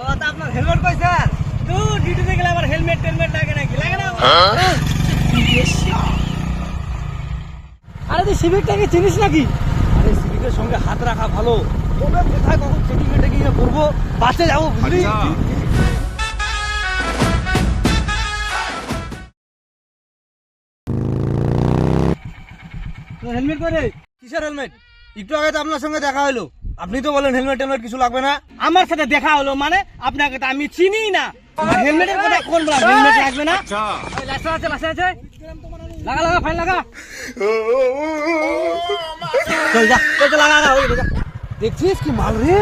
ও তা আপনার হেলমেট কই স্যার তো ডিউটিতে গেলে আবার হেলমেট টেলমেট লাগে নাকি? লাগে না আরে তুই সিভিকটাকে চিনিস নাকি? আরে সিভিকের সঙ্গে হাত রাখা ভালো। তবে কোথায় কখন চেকিং করব বাসে যাব বুঝলি? হেলমেট করে কিসের হেলমেট একটু আগে তো আপনার সঙ্গে দেখা হলো আপনি তো বলেন হেলমেট টেলমেট কিছু লাগবে না। আমার সাথে দেখা হলো মানে আপনাকে তো আমি চিনি না। হেলমেটের কথা কোন বলা? হেলমেট লাগবে না? ওই লাইসেন্স আছে লাইসেন্স আছে। লাগা লাগা ফাইন লাগা। চল যা চল লাগা লাগা হয়ে যা। দেখছিস কি মাল রে?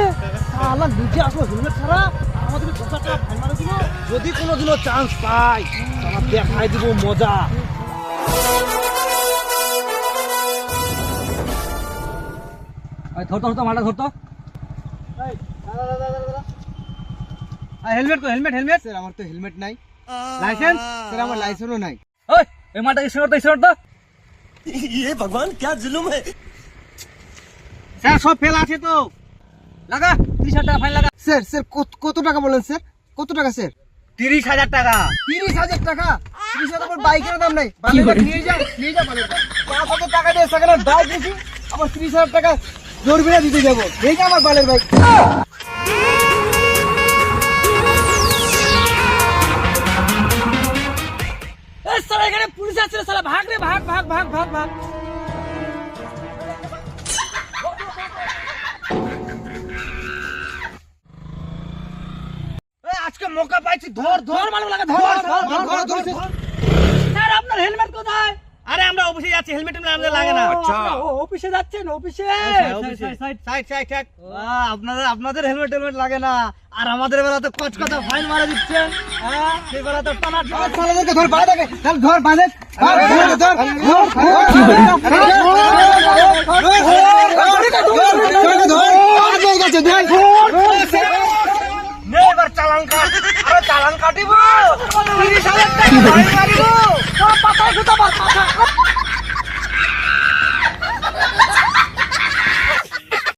আল্লাহ নিজে আসলো হেলমেট ছাড়া? আমাদের দশ টাকা ফাইন মারা দিল। যদি কোনোদিনও চান্স পাই আমার দেখাই দিব মজা। ধরতো ধরতো মালটা ধরতো হেলমেট কো হেলমেট হেলমেট স্যার আমার তো হেলমেট নাই লাইসেন্স স্যার আমার লাইসেন্সও নাই ওই এই মালটা ইসরত তো ইসরত তো ये भगवान क्या जुल्म है স্যার সব ফেল আছে তো লাগা ত্রিশ হাজার টাকা ফাইন লাগা স্যার স্যার কত- কত টাকা বলেন স্যার কত টাকা স্যার তিরিশ হাজার টাকা তিরিশ হাজার টাকা তিরিশ হাজার টাকার বাইকের দাম নাই বালের বাইক নিয়ে যাও নিয়ে যাও বালের বাইক। পাঁচ হাজার টাকা দিয়ে সেখানে বাইক নিয়েছি আবার তিরিশ হাজার টাকা জোরবিনা দিতে যাব। এই আমার বালের সালা এখানে পুলিশ আছে সালা ভাগ রে ভাগ ভাগ ভাগ ভাগ ভাগ। আজকে মৌকা পাইছি ধর ধর ধর ধর ধর ধর ধর। ধর। স্যার আপনার হেলমেট কোথায়? আরে আমরা অফিসে যাচ্ছি হেলমেট আমাদের লাগে না আচ্ছা। অফিসে যাচ্ছেন অফিসে সাইড সাইড সাইড আপনাদের আপনাদের হেলমেট হেলমেট লাগে না আর আমাদের বেলা তো কচ কথা ফাইন মারা দিচ্ছেন হ্যাঁ বাঁধ বাঁধে এবার চালান কাট আরে চালান কাটিব তিরিশ হাজার টাকা ফাইন মারিব Toko?